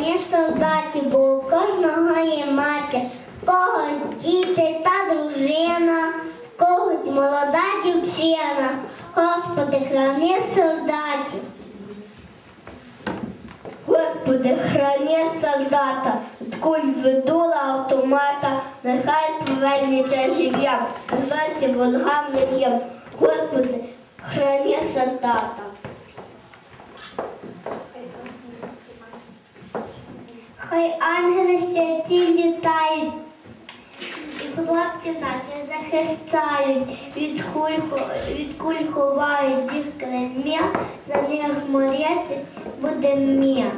храні солдаті, бо у кожного є матір, когось діти та дружина, когось молода дівчина. Господи, храни солдаті. Господи, храни солдата, з куль видула автомата, нехай повернеться жив'ям, злесі ворогам не в'єм. Господи, храни солдата. Хай ангели святі літають, і хлопці нас захистають, від куль, від куль ховають від кремня, за них молитись буде мір.